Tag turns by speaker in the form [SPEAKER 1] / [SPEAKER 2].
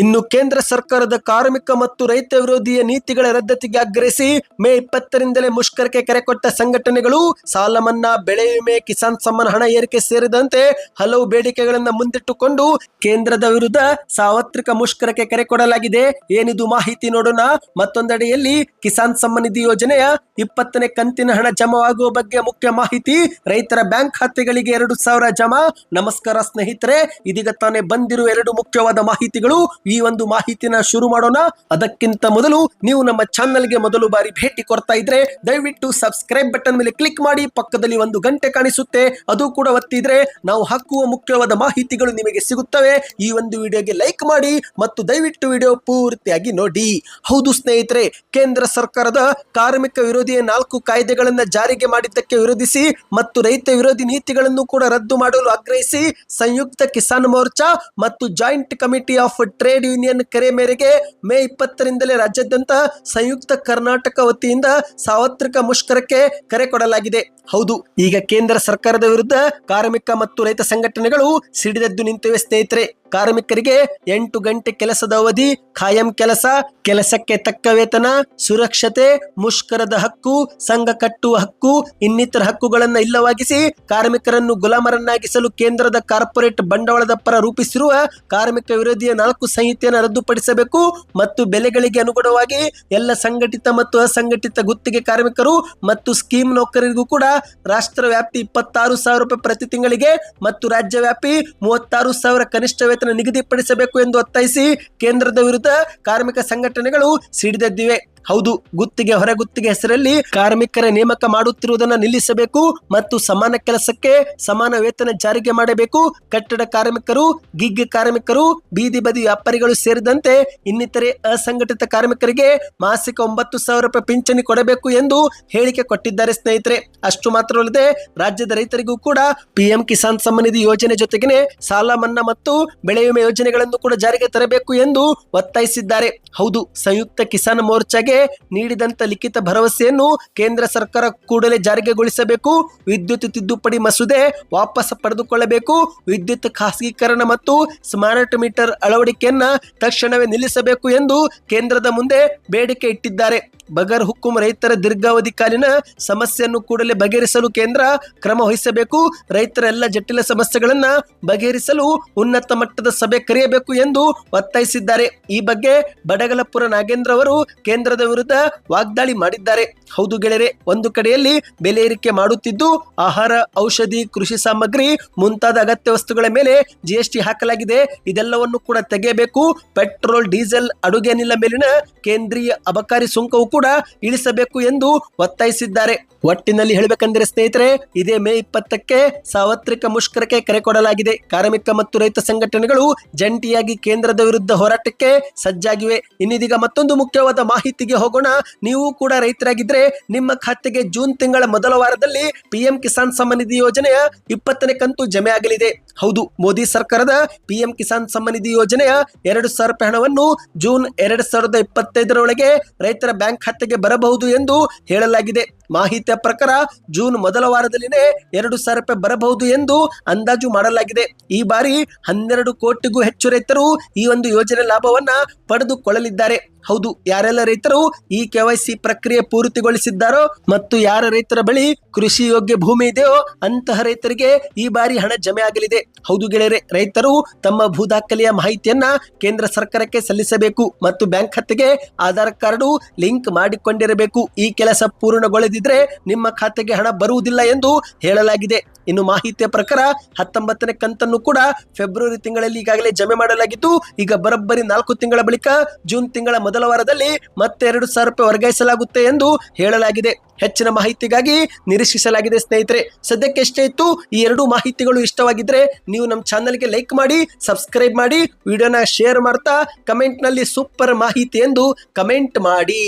[SPEAKER 1] ಇನ್ನು ಕೇಂದ್ರ ಸರ್ಕಾರದ ಕಾರ್ಮಿಕ ಮತ್ತು ರೈತ ವಿರೋಧಿಯ ನೀತಿಗಳ ರದ್ದತಿಗೆ ಆಗ್ರಹಿಸಿ ಮೇ ಇಪ್ಪತ್ತರಿಂದಲೇ ಮುಷ್ಕರಕ್ಕೆ ಕರೆ ಕೊಟ್ಟ ಸಂಘಟನೆಗಳು ಸಾಲ ಮನ್ನಾ, ಬೆಳೆ ವಿಮೆ, ಕಿಸಾನ್ ಸಮ್ಮಾನ ಹಣ ಏರಿಕೆ ಸೇರಿದಂತೆ ಹಲವು ಬೇಡಿಕೆಗಳನ್ನು ಮುಂದಿಟ್ಟುಕೊಂಡು ಕೇಂದ್ರದ ವಿರುದ್ಧ ಸಾರ್ವತ್ರಿಕ ಮುಷ್ಕರಕ್ಕೆ ಕರೆ ಕೊಡಲಾಗಿದೆ. ಏನಿದು ಮಾಹಿತಿ ನೋಡೋಣ. ಮತ್ತೊಂದೆಡೆಯಲ್ಲಿ ಕಿಸಾನ್ ಸಮ್ಮಾನ್ ನಿಧಿ ಯೋಜನೆಯ ಇಪ್ಪತ್ತನೇ ಕಂತಿನ ಹಣ ಜಮಾವಾಗುವ ಬಗ್ಗೆ ಮುಖ್ಯ ಮಾಹಿತಿ. ರೈತರ ಬ್ಯಾಂಕ್ ಖಾತೆಗಳಿಗೆ ಎರಡು ಸಾವಿರ ಜಮಾ. ನಮಸ್ಕಾರ ಸ್ನೇಹಿತರೆ, ಇದೀಗ ತಾನೇ ಬಂದಿರುವ ಎರಡು ಮುಖ್ಯವಾದ ಮಾಹಿತಿಗಳು. ಈ ಒಂದು ಮಾಹಿತಿನ ಶುರು ಮಾಡೋಣ. ಅದಕ್ಕಿಂತ ಮೊದಲು ನೀವು ನಮ್ಮ ಚಾನಲ್ಗೆ ಮೊದಲು ಬಾರಿ ಭೇಟಿ ಕೊಡ್ತಾ ಇದ್ರೆ, ದಯವಿಟ್ಟು ಸಬ್ಸ್ಕ್ರೈಬ್ ಬಟನ್ ಮೇಲೆ ಕ್ಲಿಕ್ ಮಾಡಿ, ಪಕ್ಕದಲ್ಲಿ ಒಂದು ಗಂಟೆ ಕಾಣಿಸುತ್ತೆ. ಅದು ಕೂಡ ಒತ್ತಿದ್ರೆ ನಾವು ಹಾಕುವ ಮುಖ್ಯವಾದ ಮಾಹಿತಿಗಳು ನಿಮಗೆ ಸಿಗುತ್ತವೆ. ಈ ಒಂದು ವಿಡಿಯೋಗೆ ಲೈಕ್ ಮಾಡಿ ಮತ್ತು ದಯವಿಟ್ಟು ವಿಡಿಯೋ ಪೂರ್ತಿಯಾಗಿ ನೋಡಿ. ಹೌದು ಸ್ನೇಹಿತರೆ, ಕೇಂದ್ರ ಸರ್ಕಾರದ ಕಾರ್ಮಿಕ ವಿರೋಧಿ ನಾಲ್ಕು ಕಾಯ್ದೆಗಳನ್ನು ಜಾರಿಗೆ ಮಾಡಿದ್ದಕ್ಕೆ ವಿರೋಧಿಸಿ ಮತ್ತು ರೈತ ವಿರೋಧಿ ನೀತಿಗಳನ್ನು ಕೂಡ ರದ್ದು ಮಾಡಲು ಆಗ್ರಹಿಸಿ, ಸಂಯುಕ್ತ ಕಿಸಾನ್ ಮೋರ್ಚಾ ಮತ್ತು joint committee of trade union ಕರೆ ಮೇರೆಗೆ ಮೇ ಇಪ್ಪತ್ತರಿಂದಲೇ ರಾಜ್ಯಾದ್ಯಂತ ಸಂಯುಕ್ತ ಕರ್ನಾಟಕ ವತಿಯಿಂದ ಸಾರ್ವತ್ರಿಕ ಮುಷ್ಕರಕ್ಕೆ ಕರೆ ಕೊಡಲಾಗಿದೆ. ಹೌದು, ಈಗ ಕೇಂದ್ರ ಸರ್ಕಾರದ ವಿರುದ್ಧ ಕಾರ್ಮಿಕ ಮತ್ತು ರೈತ ಸಂಘಟನೆಗಳು ಸಿಡಿದದ್ದು ನಿಂತಿವೆ ಸ್ನೇಹಿತರೆ. ಕಾರ್ಮಿಕರಿಗೆ ಎಂಟು ಗಂಟೆ ಕೆಲಸದ ಅವಧಿ, ಖಾಯಂ ಕೆಲಸ, ಕೆಲಸಕ್ಕೆ ತಕ್ಕ ವೇತನ, ಸುರಕ್ಷತೆ, ಮುಷ್ಕರದ ಹಕ್ಕು, ಸಂಘ ಕಟ್ಟುವ ಹಕ್ಕು, ಇನ್ನಿತರ ಹಕ್ಕುಗಳನ್ನು ಇಲ್ಲವಾಗಿಸಿ ಕಾರ್ಮಿಕರನ್ನು ಗುಲಾಮರನ್ನಾಗಿಸಲು ಕೇಂದ್ರದ ಕಾರ್ಪೊರೇಟ್ ಬಂಡವಾಳದ ಪರ ರೂಪಿಸಿರುವ ಕಾರ್ಮಿಕ ವಿರೋಧಿಯ ನಾಲ್ಕು ಸಂಹಿತೆಯನ್ನು ರದ್ದುಪಡಿಸಬೇಕು ಮತ್ತು ಬೆಲೆಗಳಿಗೆ ಅನುಗುಣವಾಗಿ ಎಲ್ಲ ಸಂಘಟಿತ ಮತ್ತು ಅಸಂಘಟಿತ ಗುತ್ತಿಗೆ ಕಾರ್ಮಿಕರು ಮತ್ತು ಸ್ಕೀಮ್ ನೌಕರರಿಗೂ ಕೂಡ ರಾಷ್ಟ್ರ ವ್ಯಾಪ್ತಿ ಇಪ್ಪತ್ತಾರು ಸಾವಿರ ರೂಪಾಯಿ ಪ್ರತಿ ತಿಂಗಳಿಗೆ ಮತ್ತು ರಾಜ್ಯ ವ್ಯಾಪಿ ಮೂವತ್ತಾರು ಸಾವಿರ ಕನಿಷ್ಠ ವೇತನ ನಿಗದಿಪಡಿಸಬೇಕು ಎಂದು ಒತ್ತಾಯಿಸಿ ಕೇಂದ್ರದ ವಿರುದ್ಧ ಕಾರ್ಮಿಕ ಸಂಘಟನೆಗಳು ಸಿಡಿದೆದ್ದಿವೆ. ಹೌದು, ಗುತ್ತಿಗೆ ಹೊರಗುತ್ತಿಗೆ ಹೆಸರಲ್ಲಿ ಕಾರ್ಮಿಕರ ನೇಮಕ ಮಾಡುತ್ತಿರುವುದನ್ನು ನಿಲ್ಲಿಸಬೇಕು ಮತ್ತು ಸಮಾನ ಕೆಲಸಕ್ಕೆ ಸಮಾನ ವೇತನ ಜಾರಿಗೆ ಮಾಡಬೇಕು. ಕಟ್ಟಡ ಕಾರ್ಮಿಕರು ಗಿಗ್ ಕಾರ್ಮಿಕರು, ಬೀದಿ ಬದಿ ವ್ಯಾಪಾರಿಗಳು ಸೇರಿದಂತೆ ಇನ್ನಿತರೆ ಅಸಂಘಟಿತ ಕಾರ್ಮಿಕರಿಗೆ ಮಾಸಿಕ ಒಂಬತ್ತು ಸಾವಿರ ರೂಪಾಯಿ ಪಿಂಚಣಿ ಕೊಡಬೇಕು ಎಂದು ಹೇಳಿಕೆ ಕೊಟ್ಟಿದ್ದಾರೆ ಸ್ನೇಹಿತರೆ. ಅಷ್ಟು ಮಾತ್ರವಲ್ಲದೆ ರಾಜ್ಯದ ರೈತರಿಗೂ ಕೂಡ ಪಿಎಂ ಕಿಸಾನ್ ಸಮ್ಮಾನ್ ನಿಧಿ ಯೋಜನೆ ಜೊತೆಗೆ ಸಾಲ, ಮನ್ನಾ ಮತ್ತು ಬೆಳೆ ವಿಮೆ ಯೋಜನೆಗಳನ್ನು ಕೂಡ ಜಾರಿಗೆ ತರಬೇಕು ಎಂದು ಒತ್ತಾಯಿಸಿದ್ದಾರೆ. ಹೌದು, ಸಂಯುಕ್ತ ಕಿಸಾನ್ ಮೋರ್ಚಾಗೆ ನೀಡಿದಂತ ಲಿಖಿತ ಭರವಸೆಯನ್ನು ಕೇಂದ್ರ ಸರ್ಕಾರ ಕೂಡಲೇ ಜಾರಿಗೆಗೊಳಿಸಬೇಕು ವಿದ್ಯುತ್ ತಿದ್ದುಪಡಿ ಮಸೂದೆ ವಾಪಸ್ ಪಡೆದುಕೊಳ್ಳಬೇಕು. ವಿದ್ಯುತ್ ಖಾಸಗೀಕರಣ ಮತ್ತು ಸ್ಮಾರ್ಟ್ ಮೀಟರ್ ಅಳವಡಿಕೆಯನ್ನ ತಕ್ಷಣವೇ ನಿಲ್ಲಿಸಬೇಕು ಎಂದು ಕೇಂದ್ರದ ಮುಂದೆ ಬೇಡಿಕೆ ಇಟ್ಟಿದ್ದಾರೆ. ಬಗರ್ ಹುಕ್ಕುಂ ರೈತರ ದೀರ್ಘಾವಧಿ ಕಾಲಿನ ಸಮಸ್ಯೆಯನ್ನು ಕೂಡಲೇ ಬಗೆಹರಿಸಲು ಕೇಂದ್ರ ಕ್ರಮ ವಹಿಸಬೇಕು. ರೈತರ ಎಲ್ಲ ಜಟಿಲ ಸಮಸ್ಯೆಗಳನ್ನ ಬಗೆಹರಿಸಲು ಉನ್ನತ ಮಟ್ಟದ ಸಭೆ ಕರೆಯಬೇಕು ಎಂದು ಒತ್ತಾಯಿಸಿದ್ದಾರೆ. ಈ ಬಗ್ಗೆ ಬಡಗಲಪುರ ನಾಗೇಂದ್ರ ಅವರು ಕೇಂದ್ರದ ವಿರುದ್ಧ ವಾಗ್ದಾಳಿ ಮಾಡಿದ್ದಾರೆ. ಹೌದು ಗೆಳೆಯರೆ, ಒಂದು ಕಡೆಯಲ್ಲಿ ಬೆಲೆ ಏರಿಕೆ ಮಾಡುತ್ತಿದ್ದು ಆಹಾರ, ಔಷಧಿ, ಕೃಷಿ ಸಾಮಗ್ರಿ ಮುಂತಾದ ಅಗತ್ಯ ವಸ್ತುಗಳ ಮೇಲೆ ಜಿಎಸ್ಟಿ ಹಾಕಲಾಗಿದೆ. ಇದೆಲ್ಲವನ್ನು ಕೂಡ ತೆಗೆಯಬೇಕು. ಪೆಟ್ರೋಲ್, ಡೀಸೆಲ್, ಅಡುಗೆ ಅನಿಲ ಮೇಲಿನ ಕೇಂದ್ರೀಯ ಅಬಕಾರಿ ಸುಂಕವು ಕೂಡ ಇಳಿಸಬೇಕು ಎಂದು ಒತ್ತಾಯಿಸಿದ್ದಾರೆ. ಒಟ್ಟಿನಲ್ಲಿ ಹೇಳಬೇಕಂದ್ರೆ ಸ್ನೇಹಿತರೆ, ಇದೇ ಮೇ ಇಪ್ಪತ್ತಕ್ಕೆ ಸಾರ್ವತ್ರಿಕ ಮುಷ್ಕರಕ್ಕೆ ಕರೆ ಕೊಡಲಾಗಿದೆ. ಕಾರ್ಮಿಕ ಮತ್ತು ರೈತ ಸಂಘಟನೆಗಳು ಜಂಟಿಯಾಗಿ ಕೇಂದ್ರದ ವಿರುದ್ಧ ಹೋರಾಟಕ್ಕೆ ಸಜ್ಜಾಗಿವೆ. ಇನ್ನಿದೀಗ ಮತ್ತೊಂದು ಮುಖ್ಯವಾದ ಮಾಹಿತಿಗೆ ಹೋಗೋಣ. ನೀವು ಕೂಡ ರೈತರಾಗಿದ್ರೆ ನಿಮ್ಮ ಖಾತೆಗೆ ಜೂನ್ ತಿಂಗಳ ಮೊದಲ ವಾರದಲ್ಲಿ ಪಿಎಂ ಕಿಸಾನ್ ಸಮ್ಮಾನ್ ನಿಧಿ ಯೋಜನೆಯ ಇಪ್ಪತ್ತನೇ ಕಂತು ಜಮೆ ಆಗಲಿದೆ. ಹೌದು, ಮೋದಿ ಸರ್ಕಾರದ ಪಿಎಂ ಕಿಸಾನ್ ಸಮ್ಮಾನ್ ನಿಧಿ ಯೋಜನೆಯ ಎರಡು ಸಾವಿರ ಹಣವನ್ನು ಜೂನ್ ಎರಡ್ ಸಾವಿರದ ಇಪ್ಪತ್ತೈದರೊಳಗೆ ರೈತರ ಬ್ಯಾಂಕ್ ಖಾತೆಗೆ ಬರಬಹುದು ಎಂದು ಹೇಳಲಾಗಿದೆ. ಮಾಹಿತಿಯ ಪ್ರಕಾರ ಜೂನ್ ಮೊದಲ ವಾರದಲ್ಲಿನೇ ಎರಡು ಸಾವಿರ ರೂಪಾಯಿ ಬರಬಹುದು ಎಂದು ಅಂದಾಜು ಮಾಡಲಾಗಿದೆ. ಈ ಬಾರಿ ಹನ್ನೆರಡು ಕೋಟಿಗೂ ಹೆಚ್ಚು ರೈತರು ಈ ಒಂದು ಯೋಜನೆ ಲಾಭವನ್ನ ಪಡೆದುಕೊಳ್ಳಲಿದ್ದಾರೆ. ಹೌದು, ಯಾರೆಲ್ಲ ರೈತರು ಈ ಕೆವೈಸಿ ಪ್ರಕ್ರಿಯೆ ಪೂರ್ತಿಗೊಳಿಸಿದ್ದಾರೋ ಮತ್ತು ಯಾರ ರೈತರ ಬಳಿ ಕೃಷಿ ಯೋಗ್ಯ ಭೂಮಿ ಇದೆಯೋ ಅಂತಹ ರೈತರಿಗೆ ಈ ಬಾರಿ ಹಣ ಜಮೆ ಆಗಲಿದೆ. ಹೌದು ಗೆಳೆಯರೆ, ರೈತರು ತಮ್ಮ ಭೂ ದಾಖಲೆಯ ಮಾಹಿತಿಯನ್ನ ಕೇಂದ್ರ ಸರ್ಕಾರಕ್ಕೆ ಸಲ್ಲಿಸಬೇಕು ಮತ್ತು ಬ್ಯಾಂಕ್ ಖಾತೆಗೆ ಆಧಾರ್ ಕಾರ್ಡು ಲಿಂಕ್ ಮಾಡಿಕೊಂಡಿರಬೇಕು. ಈ ಕೆಲಸ ಪೂರ್ಣಗೊಳ್ಳದಿದ್ರೆ ನಿಮ್ಮ ಖಾತೆಗೆ ಹಣ ಬರುವುದಿಲ್ಲ ಎಂದು ಹೇಳಲಾಗಿದೆ. ಇನ್ನು ಮಾಹಿತಿಯ ಪ್ರಕಾರ ಹತ್ತೊಂಬತ್ತನೇ ಕಂತನ್ನು ಕೂಡ ಫೆಬ್ರವರಿ ತಿಂಗಳಲ್ಲಿ ಈಗಾಗಲೇ ಜಮೆ ಮಾಡಲಾಗಿದ್ದು ಈಗ ಬರೋಬ್ಬರಿ ನಾಲ್ಕು ತಿಂಗಳ ಬಳಿಕ ಜೂನ್ ತಿಂಗಳ ಮೊದಲ ವಾರದಲ್ಲಿ ಮತ್ತೆ ಎರಡು ಸಾವಿರ ರೂಪಾಯಿ ವರ್ಗಾಯಿಸಲಾಗುತ್ತೆ ಎಂದು ಹೇಳಲಾಗಿದೆ. ಹೆಚ್ಚಿನ ಮಾಹಿತಿಗಾಗಿ ನಿರೀಕ್ಷಿಸಲಾಗಿದೆ ಸ್ನೇಹಿತರೆ. ಸದ್ಯಕ್ಕೆ ಎಷ್ಟೇ ಇತ್ತು, ಈ ಎರಡು ಮಾಹಿತಿಗಳು ಇಷ್ಟವಾಗಿದ್ರೆ ನೀವು ನಮ್ಮ ಚಾನಲ್ಗೆ ಲೈಕ್ ಮಾಡಿ, ಸಬ್ಸ್ಕ್ರೈಬ್ ಮಾಡಿ, ವಿಡಿಯೋನ ಶೇರ್ ಮಾಡ್ತಾ ಕಮೆಂಟ್ನಲ್ಲಿ ಸೂಪರ್ ಮಾಹಿತಿ ಎಂದು ಕಮೆಂಟ್ ಮಾಡಿ.